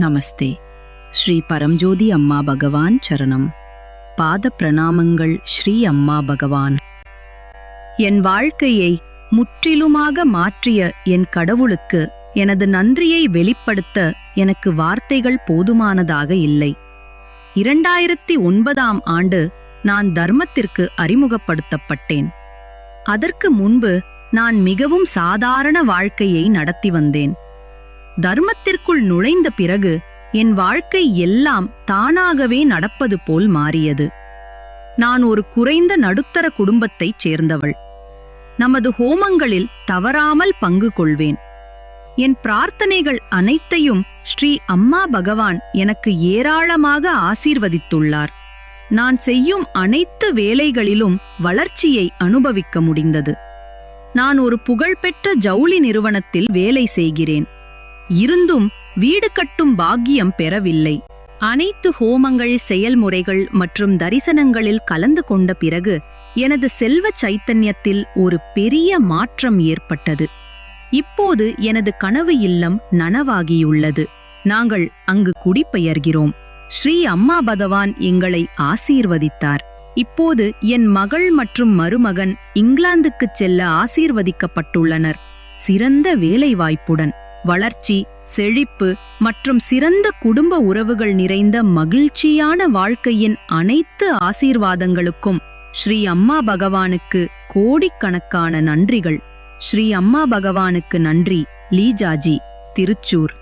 நமஸ்தே. ஸ்ரீ பரம்ஜோதி அம்மா பகவான் சரணம். பாத பிரணாமங்கள் ஸ்ரீ அம்மா பகவான். என் வாழ்க்கையை முற்றிலுமாக மாற்றிய என் கடவுளுக்கு எனது நன்றியை வெளிப்படுத்த எனக்கு வார்த்தைகள் போதுமானதாக இல்லை. இரண்டாயிரத்தி ஒன்பதாம் ஆண்டு நான் தர்மத்திற்கு அறிமுகப்படுத்தப்பட்டேன். அதற்கு முன்பு நான் மிகவும் சாதாரண வாழ்க்கையை நடத்தி வந்தேன். தர்மத்திற்குள் நுழைந்த பிறகு என் வாழ்க்கை எல்லாம் தானாகவே நடப்பது போல் மாறியது. நான் ஒரு குறைந்த நடுத்தர குடும்பத்தைச் சேர்ந்தவள். நமது ஹோமங்களில் தவறாமல் பங்கு கொள்வேன். என் பிரார்த்தனைகள் அனைத்தையும் ஸ்ரீ அம்மா பகவான் எனக்கு ஏராளமாக ஆசீர்வதித்துள்ளார். நான் செய்யும் அனைத்து வேலைகளிலும் வளர்ச்சியை அனுபவிக்க முடிந்தது. நான் ஒரு புகழ்பெற்ற ஜவுளி நிறுவனத்தில் வேலை செய்கிறேன். இருந்தும் வீடு கட்டும் பாக்கியம் பெறவில்லை. அனைத்து ஹோமங்கள் செயல்முறைகள் மற்றும் தரிசனங்களில் கலந்து கொண்ட பிறகு எனது செல்வ சைத்தன்யத்தில் ஒரு பெரிய மாற்றம் ஏற்பட்டது. இப்போது எனது கனவு இல்லம் நனவாகியுள்ளது. நாங்கள் அங்கு குடிபெயர்கிறோம். ஸ்ரீ அம்மா பகவான் எங்களை ஆசீர்வதித்தார். இப்போது என் மகள் மற்றும் மருமகன் இங்கிலாந்துக்குச் செல்ல ஆசீர்வதிக்கப்பட்டுள்ளனர். சிறந்த வேலைவாய்ப்புடன். வளர்ச்சி செழிப்பு மற்றும் சிறந்த குடும்ப உறவுகள் நிறைந்த மகிழ்ச்சியான வாழ்க்கையின் அனைத்து ஆசீர்வாதங்களுக்கும் ஸ்ரீ அம்மா பகவானுக்கு கோடிக்கணக்கான நன்றிகள். ஸ்ரீ அம்மா பகவானுக்கு நன்றி. லீஜாஜி திருச்சூர்.